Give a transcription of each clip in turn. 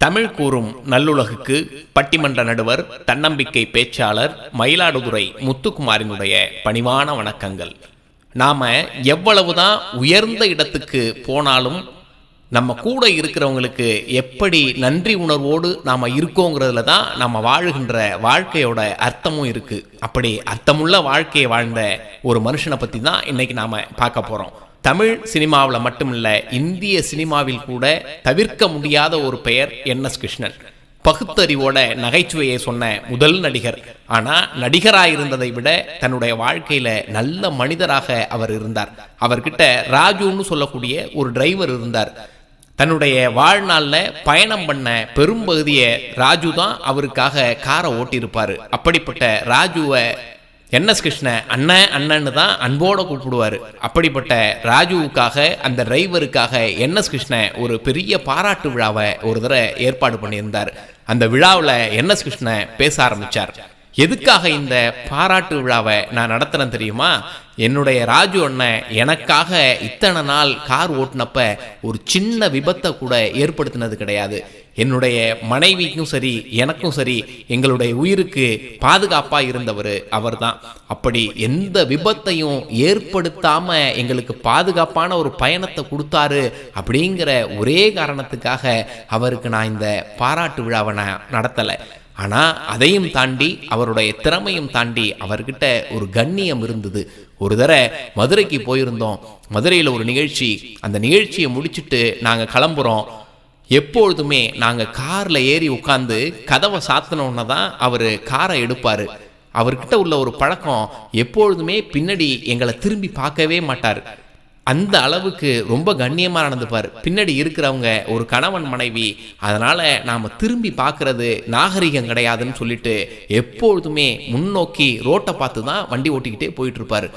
தமிழ் கூறும் நல்லுலகுக்கு பட்டிமன்ற நடுவர் தன்னம்பிக்கை பேச்சாளர் மயிலாடுதுறை முத்துக்குமாரினுடைய பணிவான வணக்கங்கள். நாம எவ்வளவுதான் உயர்ந்த இடத்துக்கு போனாலும் நம்ம கூட இருக்கிறவங்களுக்கு எப்படி நன்றி உணர்வோடு நாம் இருக்கோங்கிறதுல தான் நம்ம வாழுகின்ற வாழ்க்கையோட அர்த்தமும் இருக்குது அப்படி அர்த்தமுள்ள வாழ்க்கையை வாழ்ந்த ஒரு மனுஷனை பற்றி தான் இன்றைக்கி நாம் பார்க்க போகிறோம் தமிழ் சினிமாவில் மட்டுமில்ல இந்திய சினிமாவில் கூட தவிர்க்க முடியாத ஒரு பெயர் என் எஸ் கிருஷ்ணன். பகுத்தறிவோட நகைச்சுவையை சொன்ன முதல் நடிகர். ஆனால் நடிகராக இருந்ததை விட தன்னுடைய வாழ்க்கையில் நல்ல மனிதராக அவர் இருந்தார். அவர்கிட்ட ராஜுன்னு சொல்லக்கூடிய ஒரு டிரைவர் இருந்தார். தன்னுடைய வாழ்நாளில் பயணம் பண்ண பெரும்பகுதியை ராஜு தான் அவருக்காக காரை ஓட்டியிருப்பார். அப்படிப்பட்ட ராஜுவை என்எஸ் கிருஷ்ண அண்ணன் அண்ணன்னு தான் அன்போடு கூப்பிடுவார். அப்படிப்பட்ட ராஜுவுக்காக அந்த டிரைவருக்காக என்எஸ் கிருஷ்ண ஒரு பெரிய பாராட்டு விழாவை ஒரு தடவை ஏற்பாடு பண்ணியிருந்தார். அந்த விழாவில் என்எஸ் கிருஷ்ண பேச ஆரம்பித்தார் எதுக்காக இந்த பாராட்டு விழாவை நான் நடத்துகிறேன் தெரியுமா? என்னுடைய ராஜு அண்ணன் எனக்காக இத்தனை நாள் கார் ஓட்டினப்ப ஒரு சின்ன விபத்தை கூட ஏற்படுத்தினது கிடையாது. என்னுடைய மனைவிக்கும் சரி எனக்கும் சரி எங்களுடைய உயிருக்கு பாதுகாப்பாக இருந்தவர் அவர் தான் அப்படி எந்த விபத்தையும் ஏற்படுத்தாமல் எங்களுக்கு பாதுகாப்பான ஒரு பயணத்தை கொடுத்தாரு அப்படிங்கிற ஒரே காரணத்துக்காக அவருக்கு நான் இந்த பாராட்டு விழாவை நான் நடத்தலை. ஆனால் அதையும் தாண்டி அவருடைய திறமையும் தாண்டி அவர்கிட்ட ஒரு கண்ணியம் இருந்தது. ஒரு தடவை மதுரைக்கு போயிருந்தோம். மதுரையில் ஒரு நிகழ்ச்சி. அந்த நிகழ்ச்சியை முடிச்சுட்டு நாங்கள் கிளம்புறோம். எப்பொழுதுமே நாங்கள் காரில் ஏறி உட்காந்து கதவை சாத்தினோன்னு தான் அவர் காரை எடுப்பார். அவர்கிட்ட உள்ள ஒரு பழக்கம் எப்பொழுதுமே பின்னாடி எங்களை திரும்பி பார்க்கவே மாட்டார். அந்த அளவுக்கு ரொம்ப கண்ணியமாக நடந்துப்பார். பின்னாடி இருக்கிறவங்க ஒரு கணவன் மனைவி அதனால் நாம் திரும்பி பார்க்கறது நாகரிகம் கிடையாதுன்னு சொல்லிட்டு எப்பொழுதுமே முன்னோக்கி ரோட்டை பார்த்து தான் வண்டி ஓட்டிக்கிட்டே போயிட்டுருப்பார்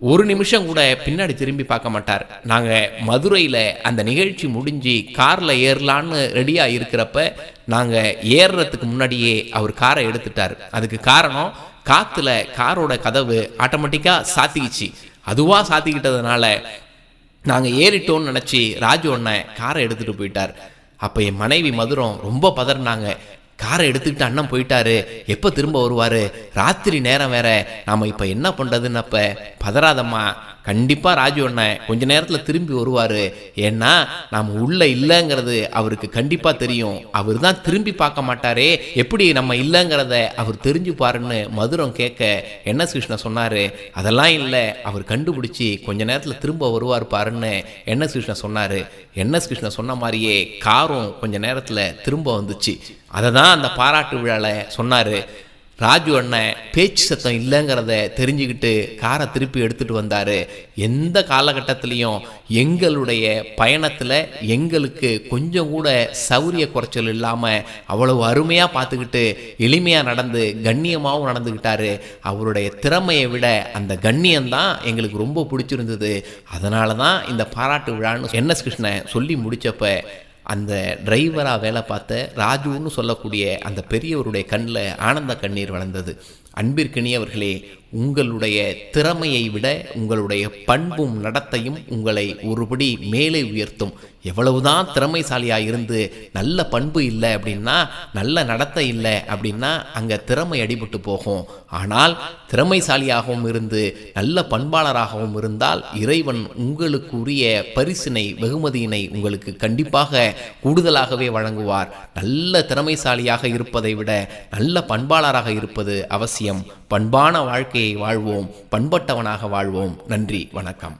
ஒரு நிமிஷம் கூட பின்னாடி திரும்பி பார்க்க மாட்டார். நாங்கள் மதுரையில் அந்த நிகழ்ச்சி முடிஞ்சு காரில் ஏறலான்னு ரெடியாக இருக்கிறப்ப நாங்கள் ஏறுறதுக்கு முன்னாடியே அவர் காரை எடுத்துட்டார். அதுக்கு காரணம் காற்றுல காரோட கதவு ஆட்டோமேட்டிக்காக சாத்திக்கிச்சு. அதுவாக சாத்திக்கிட்டதுனால நாங்கள் ஏறிட்டோம்னு நினச்சி ராஜு அண்ணன் காரை எடுத்துகிட்டு போயிட்டார். அப்போ என் மனைவி மதுரம் ரொம்ப பதறினாங்க. காரை எடுத்துக்கிட்டு அண்ணன் போயிட்டாரு. எப்போ திரும்ப வருவார்? ராத்திரி நேரம் வேற. நாம் இப்போ என்ன பண்ணுறதுன்னு அப்போ பதறாதம்மா. கண்டிப்பாக ராஜு அண்ணன் கொஞ்ச நேரத்தில் திரும்பி வருவார். ஏன்னா நாம் உள்ளே இல்லைங்கிறது அவருக்கு கண்டிப்பாக தெரியும். அவர் தான் திரும்பி பார்க்க மாட்டாரே. எப்படி நம்ம இல்லைங்கிறத அவர் தெரிஞ்சு பாருன்னு மதுரம் கேட்க என்ன கிருஷ்ணன் சொன்னார்? அதெல்லாம் இல்லை. அவர் கண்டுபிடிச்சி கொஞ்ச நேரத்தில் திரும்ப வருவார் பாருன்னு என்ன கிருஷ்ணன் சொன்னார்? என்ன கிருஷ்ணன் சொன்ன மாதிரியே காரும் கொஞ்ச நேரத்தில் திரும்ப வந்துச்சு. அதை தான் அந்த பாராட்டு விழாவில் சொன்னார். ராஜு அண்ணன் பேச்சு சத்தம் இல்லைங்கிறத தெரிஞ்சுக்கிட்டு காரை திருப்பி எடுத்துகிட்டு வந்தார். எந்த காலகட்டத்திலையும் எங்களுடைய பயணத்தில் எங்களுக்கு கொஞ்சம் கூட சௌரிய குறைச்சல் இல்லாமல் அவ்வளவு அருமையாக பார்த்துக்கிட்டு எளிமையாக நடந்து கண்ணியமாகவும் நடந்துக்கிட்டாரு. அவருடைய திறமையை விட அந்த கண்ணியம்தான் எங்களுக்கு ரொம்ப பிடிச்சிருந்தது. அதனால தான் இந்த பாராட்டு விழான்னு என்எஸ் கிருஷ்ணன் சொல்லி முடித்தப்ப அந்த டிரைவராக வேலை பார்த்த ராஜுன்னு சொல்லக்கூடிய அந்த பெரியவருடைய கண்ணில் ஆனந்த கண்ணீர் வளர்ந்தது. அன்பிற்கினியவர்களே உங்களுடைய திறமையை விட உங்களுடைய பண்பும் நடத்தையும் உங்களை ஒருபடி மேலே உயர்த்தும். எவ்வளவுதான் திறமைசாலியாக இருந்து நல்ல பண்பு இல்லை அப்படின்னா நல்ல நடத்தை இல்லை அப்படின்னா அங்கே திறமை அடிபட்டு போகும். ஆனால் திறமைசாலியாகவும் இருந்து நல்ல பண்பாளராகவும் இருந்தால் இறைவன் உங்களுக்கு உரிய பரிசினை வெகுமதியினை உங்களுக்கு கண்டிப்பாக கூடுதலாகவே வழங்குவார். நல்ல திறமைசாலியாக இருப்பதை விட நல்ல பண்பாளராக இருப்பது அவசியம். அவசியம் பண்பான வாழ்க்கையை வாழ்வோம். பண்பட்டவனாக வாழ்வோம். நன்றி. வணக்கம்.